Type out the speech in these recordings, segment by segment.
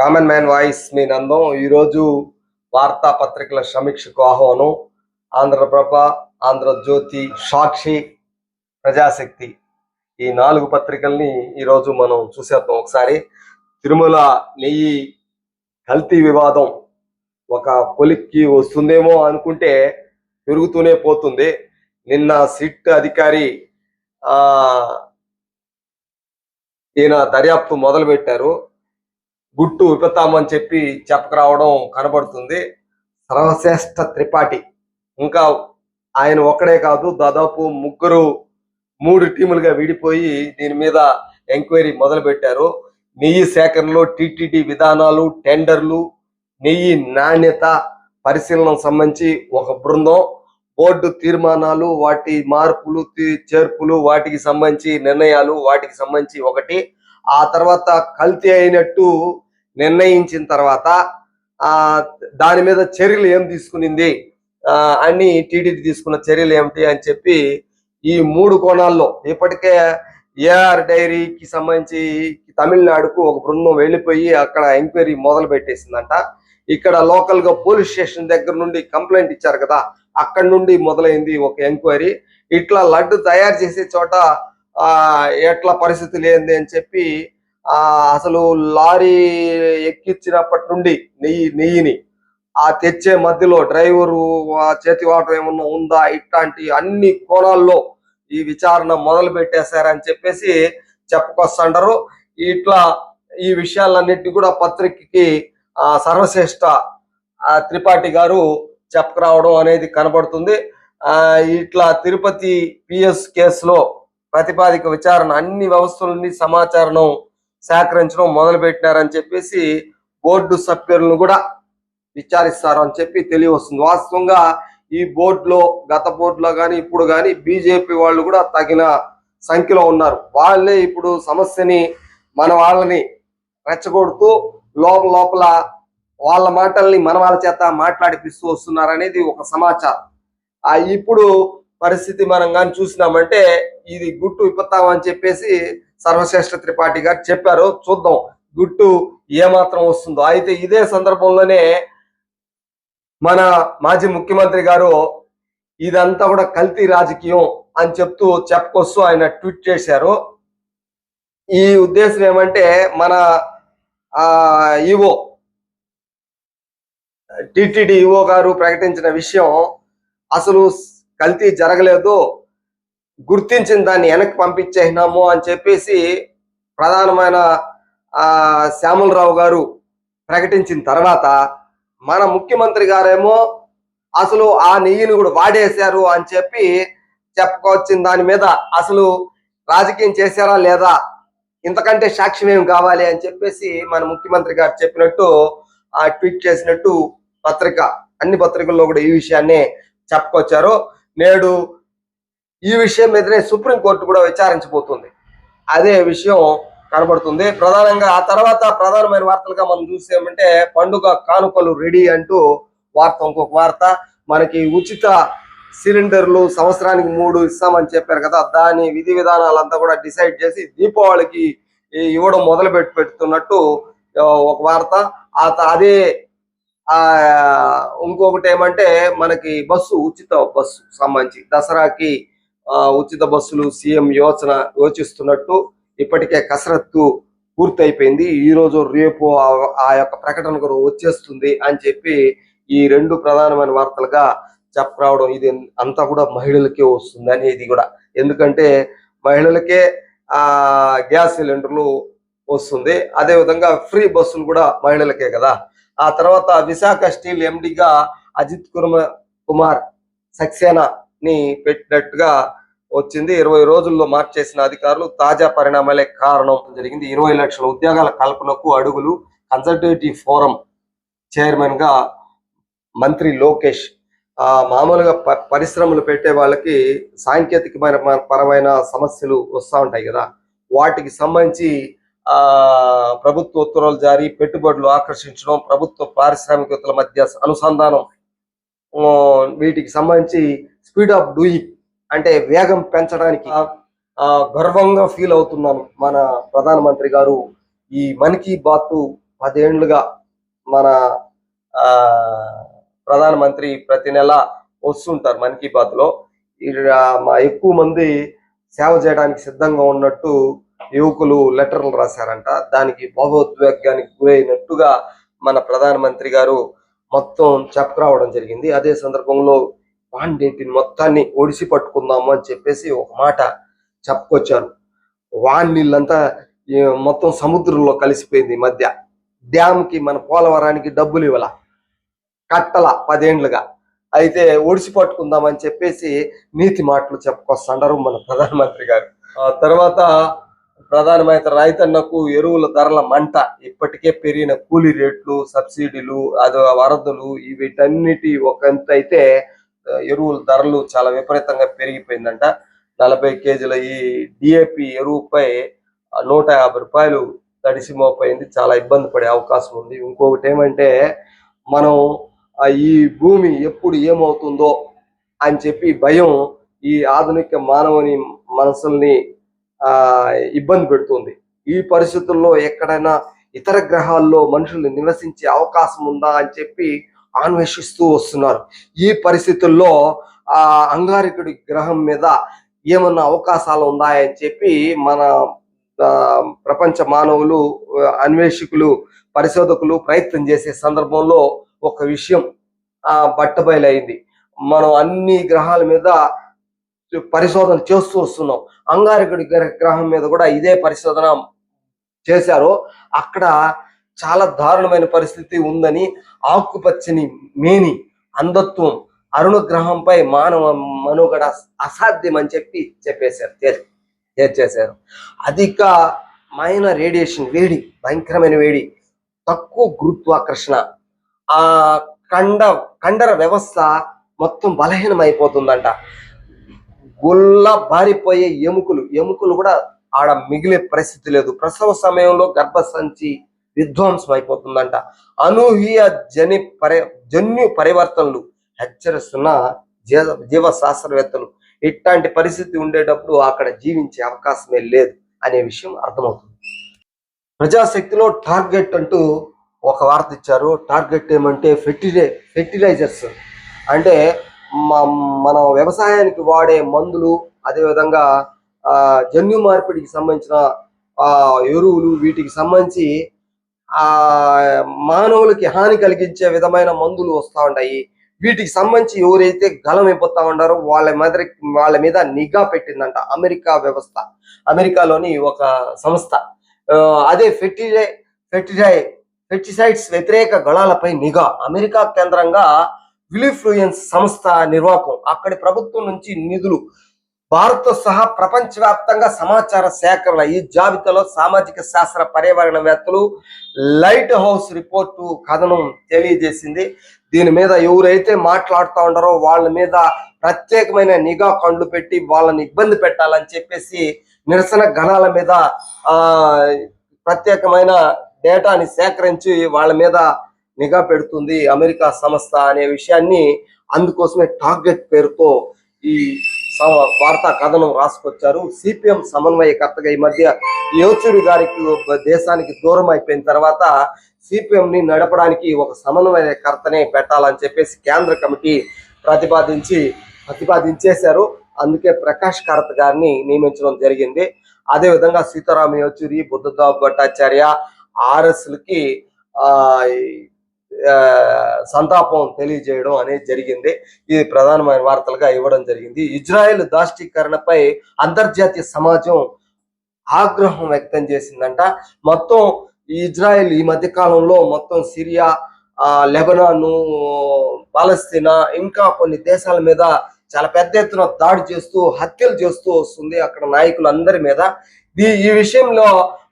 Common man voice మీ నందం. ఈరోజు వార్తాపత్రికల సమీక్షకు ఆహ్వానం ఆంధ్రప్రభ ఆంధ్రజ్యోతి సాక్షి ప్రజాశక్తి. ఈ నాలుగు పత్రికల్ని ఈరోజు మనం చూసేద్దాం ఒకసారి. తిరుమల నెయ్యి కల్తీ వివాదం ఒక కొలిక్కి వస్తుందేమో అనుకుంటే పెరుగుతూనే పోతుంది. నిన్న సిట్ అధికారి ఈయన దర్యాప్తు మొదలు పెట్టారు గుట్టు విపతామని చెప్పి చెప్పకరావడం కనబడుతుంది. సర్వశ్రేష్ఠ త్రిపాఠి. ఇంకా ఆయన ఒక్కడే కాదు దాదాపు ముగ్గురు మూడు టీములుగా విడిపోయి దీని మీద ఎంక్వైరీ మొదలు పెట్టారు నెయ్యి సేకరణలో టీటీడీ విధానాలు టెండర్లు నెయ్యి నాణ్యత పరిశీలన సంబంధించి ఒక బృందం బోర్డు తీర్మానాలు వాటి మార్పులు చేర్పులు వాటికి సంబంధించి నిర్ణయాలు వాటికి సంబంధించి ఒకటి. ఆ తర్వాత కల్తీ అయినట్టు నిర్ణయించిన తర్వాత ఆ దాని మీద చర్యలు ఏం తీసుకునింది? ఆ, అని టీడీపీ తీసుకున్న చర్యలు ఏమిటి అని చెప్పి ఈ మూడు కోణాల్లో ఇప్పటికే ఏఆర్ డైరీకి సంబంధించి తమిళనాడుకు ఒక బృందం వెళ్ళిపోయి అక్కడ ఎంక్వైరీ మొదలు పెట్టేసిందంట. ఇక్కడ లోకల్గా పోలీస్ స్టేషన్ దగ్గర నుండి కంప్లైంట్ ఇచ్చారు కదా అక్కడ నుండి మొదలైంది ఒక ఎంక్వైరీ. ఇట్లా లడ్డు తయారు చేసే చోట ఆ ఎట్లా పరిస్థితి లేనిది అని చెప్పి ఆ అసలు లారీ ఎక్కించినప్పటి నుండి నెయ్యి నెయ్యిని ఆ తెచ్చే మధ్యలో డ్రైవరు ఆ చేతి వాటర్ ఏమన్నా ఉందా ఇట్లాంటి అన్ని కోణాల్లో ఈ విచారణ మొదలు పెట్టేశారని చెప్పేసి చెప్పుకొస్తుంటారు. ఇట్లా ఈ విషయాలన్నింటినీ కూడా పత్రికకి ఆ సర్వశ్రేష్ఠ ఆ త్రిపాఠి గారు చెప్పుకురావడం అనేది కనబడుతుంది. ఆ ఇట్లా తిరుపతి పిఎస్ కేసులో ప్రతిపాదిక విచారణ అన్ని వ్యవస్థలని సమాచారం సేకరించడం మొదలు పెట్టినారని చెప్పేసి బోర్డు సభ్యులను కూడా విచారిస్తారు అని చెప్పి తెలియవస్తుంది. వాస్తవంగా ఈ బోర్డులో గత బోర్డులో కానీ ఇప్పుడు కానీ బీజేపీ వాళ్ళు కూడా తగిన సంఖ్యలో ఉన్నారు. వాళ్ళే ఇప్పుడు సమస్యని మన వాళ్ళని రెచ్చగొడుతూ లోపల లోపల వాళ్ళ మాటల్ని మన వాళ్ళ చేత మాట్లాడిపిస్తూ వస్తున్నారు అనేది ఒక సమాచారం. ఆ ఇప్పుడు పరిస్థితి మనం కానీ చూసినామంటే ఇది గుట్టు విపత్తాం చెప్పేసి సర్వశ్రేష్ఠ త్రిపాఠి గారు చెప్పారు. చూద్దాం. గుట్టు ఏమాత్రం వస్తుందో. అయితే ఇదే సందర్భంలోనే మన మాజీ ముఖ్యమంత్రి గారు ఇదంతా కూడా కల్తీ రాజకీయం అని చెప్తూ చెప్పుకొస్తూ ఆయన ట్వీట్ చేశారు. ఈ ఉద్దేశం ఏమంటే మన ఆ ఈవో టిటిడి ఈవో గారు ప్రకటించిన విషయం అసలు కల్తీ జరగలేదు. గుర్తించిన దాన్ని వెనక్కి పంపించేసినాము అని చెప్పేసి ప్రధానమైన ఆ శ్యామలరావు గారు ప్రకటించిన తర్వాత మన ముఖ్యమంత్రి గారేమో అసలు ఆ నెయ్యిని కూడా వాడేశారు అని చెప్పి చెప్పుకొచ్చిన దాని మీద అసలు రాజకీయం చేశారా లేదా ఇంతకంటే సాక్ష్యం ఏం కావాలి అని చెప్పేసి మన ముఖ్యమంత్రి గారు చెప్పినట్టు ఆ ట్వీట్ చేసినట్టు పత్రిక అన్ని పత్రికల్లో కూడా ఈ విషయాన్ని చెప్పుకొచ్చారు. నేడు ఈ విషయం మీదనే సుప్రీంకోర్టు కూడా విచారించబోతుంది. అదే విషయం కనబడుతుంది. ప్రధానంగా ఆ తర్వాత ప్రధానమైన వార్తలుగా మనం చూసేమంటే పండుగ కానుకలు రెడీ అంటూ వార్త ఇంకొక వార్త. మనకి ఉచిత సిలిండర్లు సంవత్సరానికి మూడు ఇస్తామని చెప్పారు కదా. దాని విధి విధానాలంతా కూడా డిసైడ్ చేసి దీపావళికి ఇవ్వడం మొదలు పెట్టి పెడుతున్నట్టు ఒక వార్త. ఆ అదే ఆ ఇంకొకటి ఏమంటే మనకి బస్సు ఉచిత బస్సు సంబంధించి. దసరాకి ఉచిత బస్సులు సీఎం యోచన యోచిస్తున్నట్టు ఇప్పటికే కసరత్తు పూర్తయిపోయింది. ఈ రోజు రేపు ఆ- యొక్క ప్రకటన కూడా వచ్చేస్తుంది అని చెప్పి ఈ రెండు ప్రధానమైన వార్తలుగా చెప్పరావడం ఇది అంతా కూడా మహిళలకే వస్తుంది అనేది కూడా. ఎందుకంటే మహిళలకే ఆ గ్యాస్ సిలిండర్లు వస్తుంది. అదే విధంగా ఫ్రీ బస్సులు కూడా మహిళలకే కదా. ఆ తర్వాత విశాఖ స్టీల్ ఎండిగా అజిత్ కుర్మ కుమార్ సక్సేనాని పెట్టినట్టుగా వచ్చింది. ఇరవై రోజుల్లో మార్చేసిన అధికారులు తాజా పరిణామాలే కారణం జరిగింది. ఇరవై లక్షల ఉద్యోగాల కల్పనకు అడుగులు కన్సల్టేటివ్ ఫోరం చైర్మన్గా మంత్రి లోకేష్. మామూలుగా పరిశ్రమలు పెట్టే వాళ్ళకి సాంకేతికమైన పరమైన సమస్యలు వస్తూ ఉంటాయి కదా. వాటికి సంబంధించి ఆ ప్రభుత్వ ఉత్తర్వులు జారీ పెట్టుబడులు ఆకర్షించడం ప్రభుత్వ పారిశ్రామికవేత్తల మధ్య అనుసంధానం వీటికి సంబంధించి స్పీడ్ ఆఫ్ డూయింగ్ అంటే వేగం పెంచడానికి ఆ, గర్వంగా ఫీల్ అవుతున్నాను మన ప్రధానమంత్రి గారు. ఈ మన్ కీ బాత్ పదేండ్లుగా మన ఆ ప్రధానమంత్రి ప్రతి నెల వస్తుంటారు మన్ కీ బాత్లో. మా ఎక్కువ మంది సేవ చేయడానికి సిద్ధంగా ఉన్నట్టు యువకులు లెటర్లు రాశారంట. దానికి భావోద్వేగానికి గురైనట్టుగా మన ప్రధానమంత్రి గారు మొత్తం చెప్పుకురావడం జరిగింది. అదే సందర్భంలో వాన్నింటిని మొత్తాన్ని ఒడిసి పట్టుకుందాము అని చెప్పేసి ఒక మాట చెప్పుకొచ్చారు. వాన్ మొత్తం సముద్రంలో కలిసిపోయింది ఈ మధ్య. డ్యామ్కి మన పోలవరానికి డబ్బులు ఇవ్వాల. కట్టల పదేండ్లుగా. అయితే ఒడిసి పట్టుకుందామని చెప్పేసి నీతి మాటలు చెప్పుకొస్తుంటారు మన ప్రధానమంత్రి గారు. తర్వాత ప్రధానమంత్రి రైతన్నకు ఎరువుల ధరల మంట ఇప్పటికే పెరిగిన కూలీ రేట్లు సబ్సిడీలు అది వరదలు వీటన్నిటి ఒకంత అయితే ఎరువుల ధరలు చాలా విపరీతంగా పెరిగిపోయిందంట. నలభై కేజీల ఈ డిఏపి ఎరువుపై నూట యాభై రూపాయలు తడిసి మోపోయింది చాలా ఇబ్బంది పడే అవకాశం ఉంది. ఇంకొకటి ఏమంటే మనం ఈ భూమి ఎప్పుడు ఏమవుతుందో అని చెప్పి భయం ఈ ఆధునిక మానవుని మనసుల్ని ఆ ఇబ్బంది పెడుతుంది. ఈ పరిస్థితుల్లో ఎక్కడైనా ఇతర గ్రహాల్లో మనుషులు నివసించే అవకాశం ఉందా అని చెప్పి అన్వేషిస్తూ వస్తున్నారు. ఈ పరిస్థితుల్లో ఆ అంగారికుడి గ్రహం మీద ఏమన్నా అవకాశాలు ఉన్నాయని చెప్పి మన ప్రపంచ మానవులు అన్వేషకులు పరిశోధకులు ప్రయత్నం చేసే సందర్భంలో ఒక విషయం ఆ బట్టబయలైంది. మనం అన్ని గ్రహాల మీద పరిశోధన చేస్తూ వస్తున్నాం. అంగారకుడి గ్రహం మీద కూడా ఇదే పరిశోధన చేశారు. అక్కడ చాలా దారుణమైన పరిస్థితి ఉందని ఆకుపచ్చని మేని అంధత్వం అరుణగ్రహంపై మానవ మనుగడ అసాధ్యం అని చెప్పి చెప్పేశారు. చేర్చేశారు అధికమైన రేడియేషన్ వేడి భయంకరమైన వేడి తక్కువ గురుత్వాకర్షణ. ఆ కండ కండర వ్యవస్థ మొత్తం బలహీనమైపోతుందంట. గుల్ల బారిపోయే ఎముకలు ఎముకలు కూడా ఆడ మిగిలే పరిస్థితి లేదు. ప్రసవ సమయంలో గర్భసంచి విధ్వంసం అయిపోతుందంట అనూహ్య జని పరి జన్యు పరివర్తనలు హెచ్చరిస్తున్న జీవ జీవ శాస్త్రవేత్తలు ఇట్లాంటి పరిస్థితి ఉండేటప్పుడు అక్కడ జీవించే అవకాశమే లేదు అనే విషయం అర్థమవుతుంది. ప్రజాశక్తిలో టార్గెట్ అంటూ ఒక వార్త ఇచ్చారు. టార్గెట్ ఏమంటే ఫెర్టిలై ఫెర్టిలైజర్స్. అంటే మ- మనం వ్యవసాయానికి వాడే మందులు అదేవిధంగా ఆ, జన్యు మార్పిడికి సంబంధించిన ఆ, ఎరువులు వీటికి సంబంధించి ఆ మానవులకి హాని కలిగించే విధమైన మందులు వస్తూ ఉంటాయి. వీటికి సంబంధించి ఎవరైతే గలం అయిపోతా ఉన్నారో వాళ్ళ మీద వాళ్ళ మీద నిఘా పెట్టిందంట అమెరికా వ్యవస్థ. అమెరికాలోని ఒక సంస్థ. ఆ, అదే ఫెర్టిలై ఫెర్టిలై ఫెర్టిసైడ్స్ వ్యతిరేక గళాలపై నిఘా. అమెరికా కేంద్రంగా విలిఫ్లూయన్స్ సంస్థ నిర్వాహకం. అక్కడి ప్రభుత్వం నుంచి నిధులు భారత్ సహా ప్రపంచవ్యాప్తంగా సమాచార సేకరణ ఈ జాబితాలో సామాజిక శాస్త్ర పర్యావరణవేత్తలు లైట్ హౌస్ రిపోర్టు కథనం తెలియజేసింది. దీని మీద ఎవరైతే మాట్లాడుతూ ఉండారో వాళ్ళ మీద ప్రత్యేకమైన నిఘా కండ్లు పెట్టి వాళ్ళని ఇబ్బంది పెట్టాలని చెప్పేసి నిరసన గణాల మీద ప్రత్యేకమైన డేటాని సేకరించి వాళ్ళ మీద నిఘా పెడుతుంది అమెరికా సంస్థ అనే విషయాన్ని అందుకోసమే టార్గెట్ పేరుతో ఈ వార్తా కథనం రాసుకొచ్చారు. సిపిఎం సమన్వయకర్తగా ఈ మధ్య యోచూరి గారికి దేశానికి దూరం అయిపోయిన తర్వాత సిపిఎం ని నడపడానికి ఒక సమన్వయకర్తనే పెట్టాలని చెప్పేసి కేంద్ర కమిటీ ప్రతిపాదించి ప్రతిపాదించేశారు. అందుకే ప్రకాష్ కరత్ గారిని నియమించడం జరిగింది. అదే విధంగా సీతారాం యేచూరి భట్టాచార్య ఆర్ఎస్లకి ఆ, సంతాపం తెలియజేయడం అనేది జరిగింది. ఇది ప్రధానమైన వార్తలుగా ఇవ్వడం జరిగింది. ఇజ్రాయెల్ దాష్టీకరణపై అంతర్జాతీయ సమాజం ఆగ్రహం వ్యక్తం చేసిందంట. మొత్తం ఇజ్రాయెల్ ఈ మధ్య కాలంలో మొత్తం సిరియా ఆ, లెబనాను పాలస్తీనా ఇంకా కొన్ని దేశాల మీద చాలా పెద్ద ఎత్తున దాడి చేస్తూ హత్యలు చేస్తూ వస్తుంది అక్కడ నాయకులందరి మీద. ఈ ఈ విషయంలో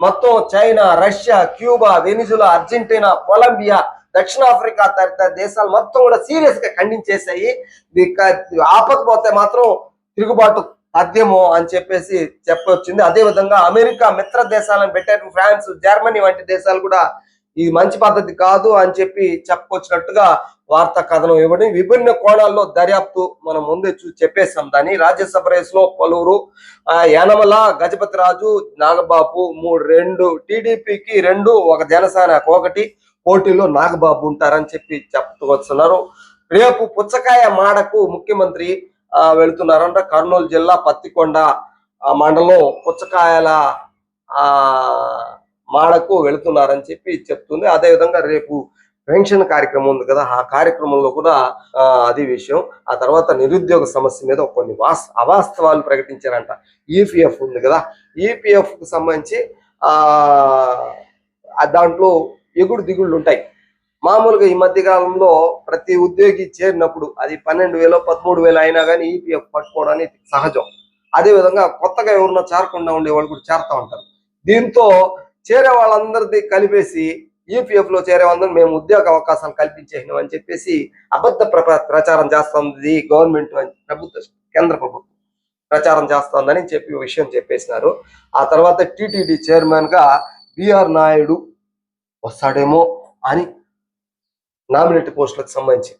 మొత్తం China Russia Cuba Venezuela Argentina Colombia దక్షిణాఫ్రికా తదితర దేశాలు మొత్తం కూడా సీరియస్గా ఖండించేశాయి. ఆపకపోతే మాత్రం తిరుగుబాటు సాధ్యము అని చెప్పేసి చెప్పొచ్చింది. అదే విధంగా అమెరికా మిత్ర దేశాలను పెట్టారు. ఫ్రాన్స్ జర్మనీ వంటి దేశాలు కూడా ఇది మంచి పద్ధతి కాదు అని చెప్పి చెప్పుకొచ్చినట్టుగా వార్తా కథనం ఇవ్వడం విభిన్న కోణాల్లో దర్యాప్తు మనం ముందే చూసి చెప్పేసాం దాన్ని రాజ్యసభ రేస్లో పలువురు యనమల గజపతి రాజు నాగబాబు మూడు రెండు టీడీపీకి రెండు ఒక జనసేనకు ఒకటి పోటీలో నాగబాబు ఉంటారని చెప్పి చెప్తూ వస్తున్నారు. రేపు పుచ్చకాయ మాడకు ముఖ్యమంత్రి ఆ, వెళుతున్నారంట. కర్నూలు జిల్లా పత్తికొండ మండలం పుచ్చకాయల ఆ మాడకు వెళుతున్నారని చెప్పి చెప్తుంది. అదే విధంగా రేపు పెన్షన్ కార్యక్రమం ఉంది కదా ఆ కార్యక్రమంలో కూడా అది విషయం. ఆ తర్వాత నిరుద్యోగ సమస్య మీద కొన్ని వాస్ అవాస్తవాలు ప్రకటించారంట. ఈపీఎఫ్ ఉంది కదా ఈపీఎఫ్కు సంబంధించి ఆ దాంట్లో ఎగుడు దిగుళ్ళు ఉంటాయి. మామూలుగా ఈ మధ్య కాలంలో ప్రతి ఉద్యోగి చేరినప్పుడు అది పన్నెండు వేలు పదమూడు వేలు అయినా కానీ ఈపీఎఫ్ పట్టుకోవడానికి సహజం. అదే విధంగా కొత్తగా ఎవరన్నా చేరకుండా ఉండే వాళ్ళు కూడా చేరుతా ఉంటారు. దీంతో చేరే వాళ్ళందరిది కలిపేసి ఈపీఎఫ్లో చేరే వాళ్ళందరూ మేము ఉద్యోగ అవకాశాలు కల్పించేసినాం అని చెప్పేసి అబద్ధ ప్రచారం చేస్తుంది గవర్నమెంట్ ప్రభుత్వ కేంద్ర ప్రభుత్వం. ప్రచారం చేస్తోందని చెప్పి విషయం చెప్పేసినారు. ఆ తర్వాత టీటీడీ చైర్మన్గా బిఆర్ నాయుడు వస్తాడేమో అని నామినేట్ పోస్టులకు సంబంధించి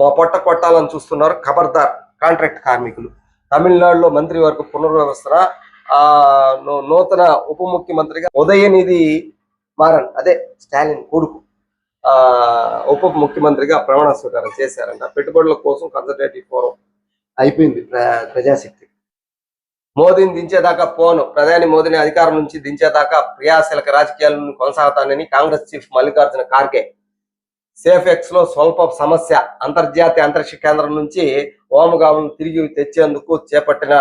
మా పొట్ట కొట్టాలని చూస్తున్నారు ఖబర్దార్ కాంట్రాక్ట్ కార్మికులు. తమిళనాడులో మంత్రివర్గ పునర్వ్యవస్థ ఆ నూతన ఉప ముఖ్యమంత్రిగా ఉదయనిధి మారన్ అదే స్టాలిన్ కొడుకు ఆ ఉప ముఖ్యమంత్రిగా ప్రమాణ స్వీకారం చేశారంట. పెట్టుబడుల కోసం కన్సల్టేటివ్ ఫోరం అయిపోయింది ప్ర- ప్రజాశక్తి మోదీని దించేదాకా పోను. ప్రధాని మోదీని అధికారం నుంచి దించేదాకా క్రియాశీలక రాజకీయాలను కొనసాగుతానని కాంగ్రెస్ చీఫ్ మల్లికార్జున ఖార్గే. సేఫ్ ఎక్స్లో స్వల్ప సమస్య అంతర్జాతీయ అంతరిక్ష కేంద్రం నుంచి ఓమగాములను తిరిగి తెచ్చేందుకు చేపట్టిన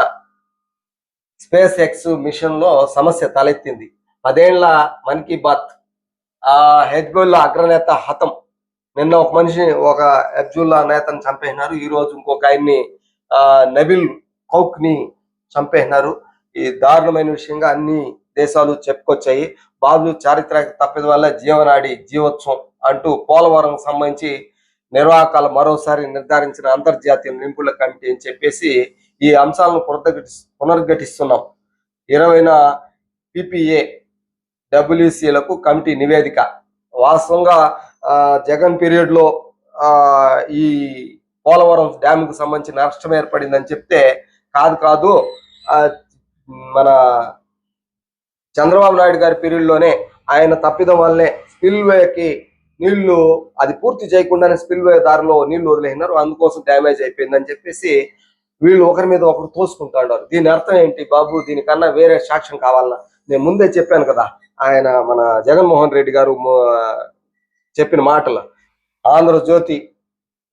స్పేస్ ఎక్స్ మిషన్లో సమస్య తలెత్తింది. పదేళ్ళ మన్ కీ బాత్ ఆ హెజ్బుల్లా అగ్రనేత హతం. నిన్న ఒక మనిషిని ఒక హెజ్బుల్లా నేతను చంపేసినారు. ఈ రోజు ఇంకొక ఆయన్ని నబిల్ కౌక్ని చంపేసినారు. ఈ దారుణమైన విషయంగా అన్ని దేశాలు చెప్పుకొచ్చాయి. బాబులు చారిత్రక తప్పిద వల్ల జీవనాడి జీవోత్సవం అంటూ పోలవరం సంబంధించి నిర్వాహకాలు మరోసారి నిర్ధారించిన అంతర్జాతీయ నింపుల కమిటీ అని చెప్పేసి ఈ అంశాలను పునర్ఘటి పునర్ఘటిస్తున్నాం ఇరవైన పిపిఏ డబ్ల్యూసీలకు కమిటీ నివేదిక. వాస్తవంగా జగన్ పీరియడ్లో ఈ పోలవరం డ్యామ్కు సంబంధించిన నష్టం ఏర్పడిందని చెప్తే కాదు కాదు. మన చంద్రబాబు నాయుడు గారి పీరియడ్లోనే ఆయన తప్పిదం వల్లనే స్పిల్ వేకి నీళ్ళు అది పూర్తి చేయకుండానే స్పిల్ వే దారిలో నీళ్ళు వదిలేసినారు. అందుకోసం డ్యామేజ్ అయిపోయిందని చెప్పేసి వీళ్ళు ఒకరి మీద ఒకరు తోసుకుంటాడారు దీని అర్థం ఏంటి బాబు? దీనికన్నా వేరే సాక్ష్యం కావాలన్నా. నేను ముందే చెప్పాను కదా ఆయన మన జగన్మోహన్ రెడ్డి గారు చెప్పిన మాటలు. ఆంధ్రజ్యోతి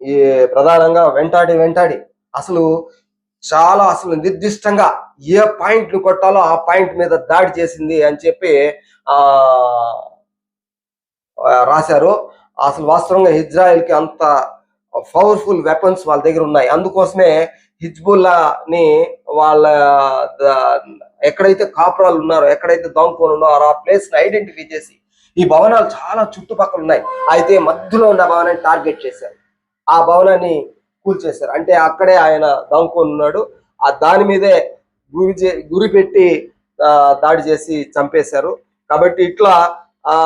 ఈ ప్రధానంగా వెంటాడి వెంటాడి. అసలు చాలా అసలు నిర్దిష్టంగా ఏ పాయింట్ను కొట్టాలో ఆ పాయింట్ మీద దాడి చేసింది అని చెప్పి ఆ రాశారు. అసలు వాస్తవంగా ఇజ్రాయెల్కి అంత పవర్ఫుల్ వెపన్స్ వాళ్ళ దగ్గర ఉన్నాయి. అందుకోసమే హిజ్బుల్లాని వాళ్ళ ఎక్కడైతే కాపురాలు ఉన్నారో ఎక్కడైతే దాంకొని ఉన్నారో ఆ ప్లేస్ని ఐడెంటిఫై చేసి ఈ భవనాలు చాలా చుట్టుపక్కల ఉన్నాయి. అయితే మధ్యలో ఉన్న భవనాన్ని టార్గెట్ చేశారు. ఆ భవనాన్ని కూల్చేశారు అంటే అక్కడే ఆయన దాముకొని ఉన్నాడు ఆ దాని మీదే గురి చే- గురి పెట్టి దాడి చేసి చంపేశారు. కాబట్టి ఇట్లా ఆ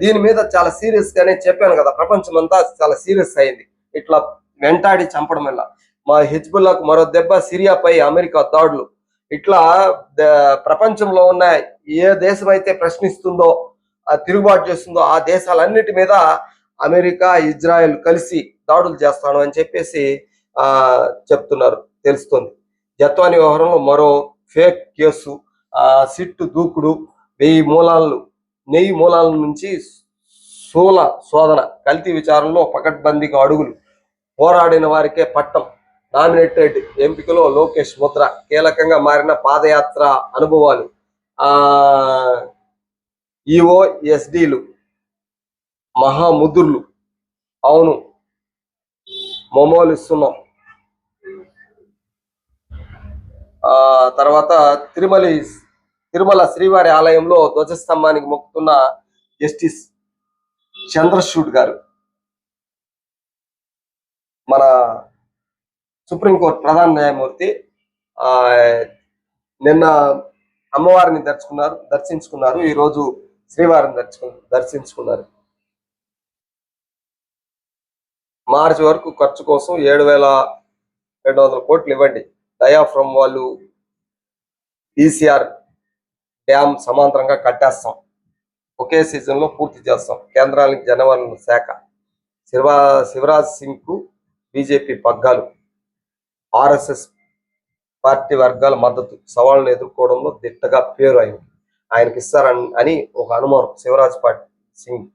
దీని మీద చాలా సీరియస్ గానే చెప్పాను కదా ప్రపంచం అంతా చాలా సీరియస్ అయింది. ఇట్లా వెంటాడి చంపడం వల్ల. మా హిజ్బుల్లాకు మరో దెబ్బ సిరియాపై అమెరికా దాడులు. ఇట్లా ప్రపంచంలో ఉన్న ఏ దేశం అయితే ప్రశ్నిస్తుందో తిరుగుబాటు చేస్తుందో ఆ దేశాలన్నిటి మీద అమెరికా ఇజ్రాయెల్ కలిసి దాడులు చేస్తాను అని చెప్పేసి ఆ చెప్తున్నారు. తెలుస్తుంది. జత్వాని వ్యవహారంలో మరో ఫేక్ కేసు ఆ సిట్టు దూకుడు వెయ్యి మూలాలు నెయ్యి మూలాల నుంచి స్థూల శోధన కల్తీ విచారంలో పకడ్బందీగా అడుగులు పోరాడిన వారికే పట్టం. నామినేటెడ్ ఎంపికలో లోకేష్ ముద్ర కీలకంగా మారిన పాదయాత్ర అనుభవాలు ఆ ఈఓ ఎస్డీలు మహాముదుర్లు. అవును మోమోలు ఇస్తున్నాం. ఆ తర్వాత తిరుమల తిరుమల శ్రీవారి ఆలయంలో ధ్వజస్తంభానికి మొక్కుతున్న జస్టిస్ చంద్రశూడ్ గారు మన సుప్రీంకోర్టు ప్రధాన న్యాయమూర్తి ఆ నిన్న అమ్మవారిని దర్శకున్నారు దర్శించుకున్నారు. ఈ రోజు శ్రీవారిని దర్శించు దర్శించుకున్నారు. మార్చి వరకు ఖర్చు కోసం ఏడు వేల రెండు వందల కోట్లు ఇవ్వండి. డయాఫ్రమ్ వాళ్ళు ఈసీఆర్ డ్యామ్ సమాంతరంగా కట్టేస్తాం. ఒకే సీజన్లో పూర్తి చేస్తాం. కేంద్రానికి జనవరుల శాఖ. శివా శివరాజ్ సింగ్కు బీజేపీ పగ్గాలు. ఆర్ఎస్ఎస్ పార్టీ వర్గాల మద్దతు సవాళ్ళను ఎదుర్కోవడంలో దిట్టగా పేరు ఆయన ఆయనకి ఇస్తారని అని ఒక అనుమానం శివరాజ్ పార్టీ సింగ్